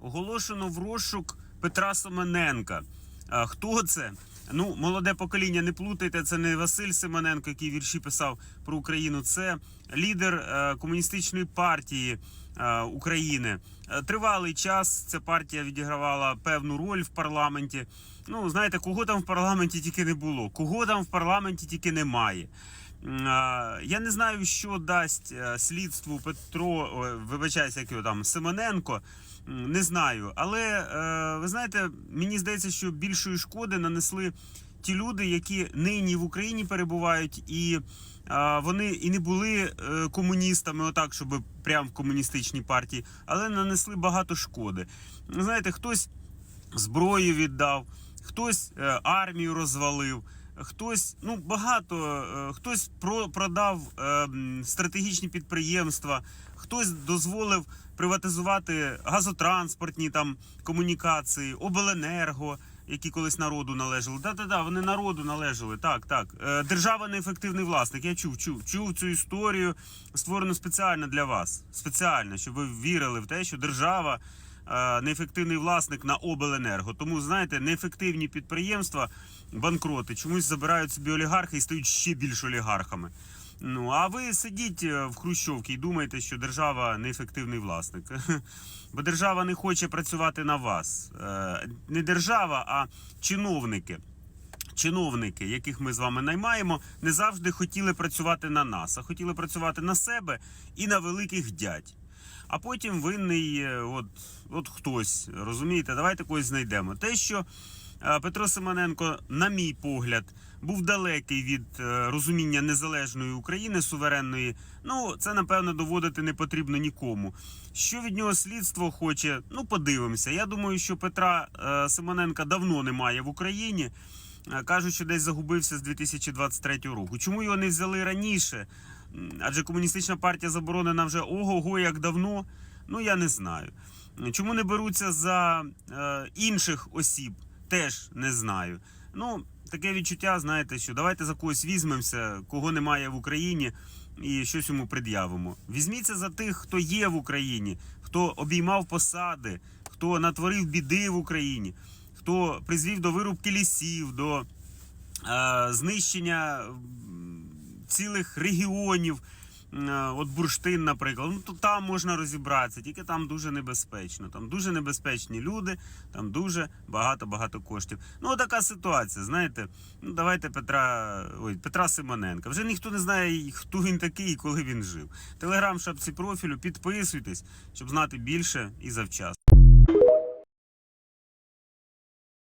оголошено в розшук Петра Семененка. Хто це? Ну, молоде покоління, не плутайте, це не Василь Семененко, який вірші писав про Україну. Це лідер е, комуністичної партії е, України. Е, Тривалий час ця партія відігравала певну роль в парламенті. Ну, знаєте, кого там в парламенті тільки не було, кого там в парламенті тільки немає. А, Я не знаю, що дасть е, слідству Петро, вибачаюся, як його там Семененко. Не знаю. Але е, ви знаєте, мені здається, що більшої шкоди нанесли ті люди, які нині в Україні перебувають, і е, вони і не були е, комуністами, отак, щоб прямо в комуністичній партії, але нанесли багато шкоди. Знаєте, хтось зброю віддав, хтось е, армію розвалив. Хтось, ну багато, е, хтось про, продав е, стратегічні підприємства, хтось дозволив приватизувати газотранспортні там комунікації, обленерго, які колись народу належали. Да, да, да, вони народу належали. Так, так. Е, держава неефективний власник. Я чув, чув, чув цю історію, створену спеціально для вас. Спеціально, щоб ви вірили в те, що держава неефективний власник на обленерго. Тому знаєте, неефективні підприємства, банкроти чомусь забирають собі олігархи і стають ще більш олігархами. Ну а ви сидіть е, в Хрущовці і думаєте, що держава неефективний власник. Бо держава не хоче працювати на вас. Е, Не держава, а чиновники. Чиновники, яких ми з вами наймаємо, не завжди хотіли працювати на нас, а хотіли працювати на себе і на великих дядь. А потім винний, е, от, от хтось, розумієте, давайте когось знайдемо. Те, що е, Петро Семененко, на мій погляд, був далекий від е, розуміння незалежної України, суверенної, ну це напевно доводити не потрібно нікому. Що від нього слідство хоче? Ну, подивимося. Я думаю, що Петра Семененка давно немає в Україні. Кажуть, що десь загубився з 2023 року. Чому його не взяли раніше? Адже комуністична партія заборонена вже ого-го як давно. Ну я не знаю. Чому не беруться за е, інших осіб? Теж не знаю. Ну, таке відчуття, знаєте, що давайте за когось візьмемося, кого немає в Україні, і щось йому пред'явимо. Візьміться за тих, хто є в Україні, хто обіймав посади, хто натворив біди в Україні, хто призвів до вирубки лісів, до е, знищення цілих регіонів. Е, От бурштин, наприклад, ну то там можна розібратися, тільки там дуже небезпечно. Там дуже небезпечні люди, там дуже багато-багато коштів. Ну, така ситуація. Знаєте, ну давайте Петра, ой, Петра Симоненка. Вже ніхто не знає, хто він такий і коли він жив. Телеграм шапці профілю, підписуйтесь, щоб знати більше і завчасно.